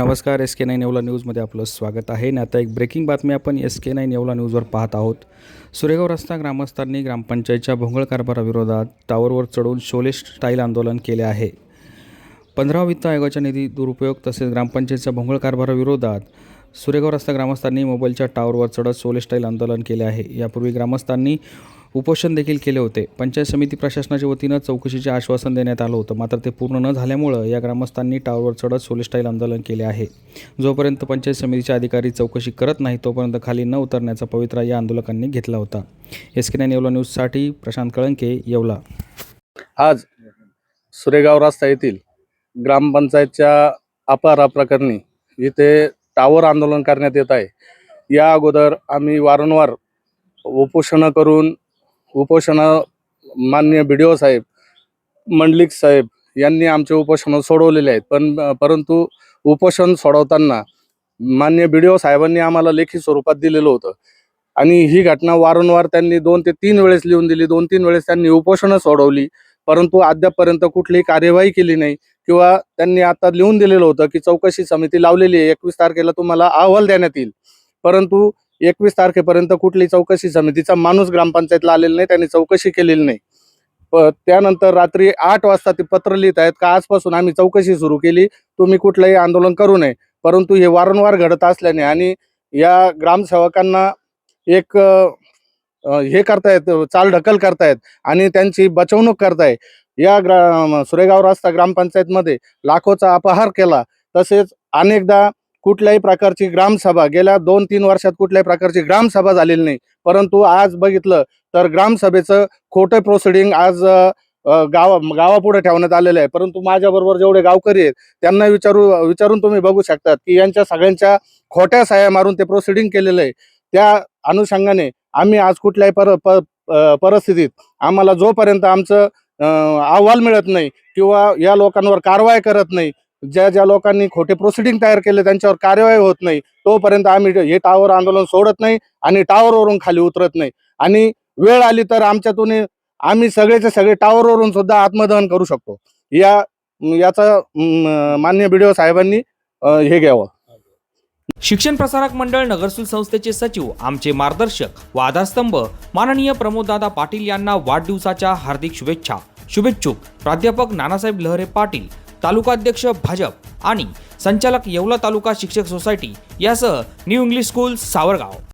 नमस्कार S K nine Yeola न्यूजमध्ये आपलं स्वागत आहे. आणि आता एक ब्रेकिंग बातमी आपण एस के नाईन येवला न्यूजवर पाहत आहोत. सुरेगाव रस्ता ग्रामस्थांनी ग्रामपंचायतच्या भोंगळ कारभाराविरोधात टावरवर चढून शोले स्टाईल आंदोलन केले आहे. पंधरा वित्त आयोगाच्या निधी दुरुपयोग तसेच ग्रामपंचायतच्या भोंगळ कारभाराविरोधात सुरेगाव रस्ता ग्रामस्थांनी मोबाईलच्या टावरवर चढत शोले स्टाईल आंदोलन केले आहे. यापूर्वी ग्रामस्थांनी उपोषण देखील केले होते. पंचायत समिती प्रशासनाच्या वतीनं चौकशीचे आश्वासन देण्यात आलं होतं. मात्र ते पूर्ण न झाल्यामुळं या ग्रामस्थांनी टावरवर चढत सोलिस्टाईल आंदोलन केले आहे. जोपर्यंत पंचायत समितीचे अधिकारी चौकशी करत नाही तोपर्यंत खाली न उतरण्याचा पवित्रा या आंदोलकांनी घेतला होता. एस के नाईन येवला न्यूजसाठी प्रशांत कळंके येवला. आज सुरेगाव रस्ता येथील ग्रामपंचायतच्या अपारा प्रकरणी इथे टावर आंदोलन करण्यात येत आहे. या अगोदर आम्ही वारंवार उपोषणं करून उपोषण मान्य बी डी ओ साहेब मंडलिक साहेब यांनी आमचे उपोषणं सोडवलेले आहेत. पण परंतु उपोषण सोडवताना मान्य बी डी ओ साहेबांनी आम्हाला लेखी स्वरूपात दिलेलं होतं. आणि ही घटना वारंवार त्यांनी दोन ते तीन वेळेस लिहून दिली. दोन तीन वेळेस त्यांनी उपोषणं सोडवली. परंतु अद्यापपर्यंत कुठलीही कार्यवाही केली नाही. किंवा त्यांनी आता लिहून दिलेलं होतं की चौकशी समिती लावलेली आहे. एकवीस तारखेला तुम्हाला अहवाल देण्यात येईल. परंतु एकवीस तारखेपर्यंत कुठली चौकशी समितीचा माणूस ग्रामपंचायतला आलेला नाही त्यांनी चौकशी केलेली नाही. प- त्यानंतर रात्री आठ वाजता ते पत्र लिहित आहेत का आजपासून आम्ही चौकशी सुरू केली तुम्ही कुठलंही आंदोलन करू नये. परंतु हे वारंवार घडत असल्याने आणि या ग्रामसेवकांना एक हे करतायत चालढकल करतायत आणि त्यांची बचवणूक करताय. या ग्रा सुरेगाव रस्ता ग्रामपंचायतमध्ये लाखोचा अपहार केला. तसेच अनेकदा कुठल्याही प्रकारची ग्रामसभा गेल्या दोन तीन वर्षात कुठल्याही प्रकारची ग्रामसभा झालेली नाही. परंतु आज बघितलं तर ग्रामसभेचं खोटं प्रोसिडिंग आज गावा गावापुढे ठेवण्यात आलेलं आहे. परंतु माझ्याबरोबर जेवढे गावकरी आहेत त्यांना विचारू विचारून तुम्ही बघू शकतात की यांच्या सगळ्यांच्या खोट्या साया मारून ते प्रोसिडिंग केलेलं आहे. त्या अनुषंगाने आम्ही आज कुठल्याही पर पर, परिस्थितीत आम्हाला जोपर्यंत आमचं अहवाल मिळत नाही किंवा या लोकांवर कारवाई करत नाही ज्या ज्या लोकांनी खोटे प्रोसिडिंग तयार केले त्यांच्यावर कार्यवाही होत नाही. तोपर्यंत आम्ही हे टावर आंदोलन सोडत नाही आणि टावरवरून खाली उतरत नाही. आणि वेळ आली तर आमच्यातून आम्ही सगळेचे सगळे टावरवरून सुद्धा आत्मदहन करू शकतो. या याचा मान्य बी साहेबांनी हे घ्यावं. शिक्षण प्रसारक मंडळ नगरसूल संस्थेचे सचिव आमचे मार्गदर्शक व आधारस्तंभ माननीय प्रमोददादा पाटील यांना वाढदिवसाच्या हार्दिक शुभेच्छा. शुभेच्छुक प्राध्यापक नानासाहेब लहरे पाटील तालुकाध्यक्ष भाजप आणि संचालक येवला तालुका शिक्षक सोसायटी यासह न्यू इंग्लिश स्कूल सावरगाव.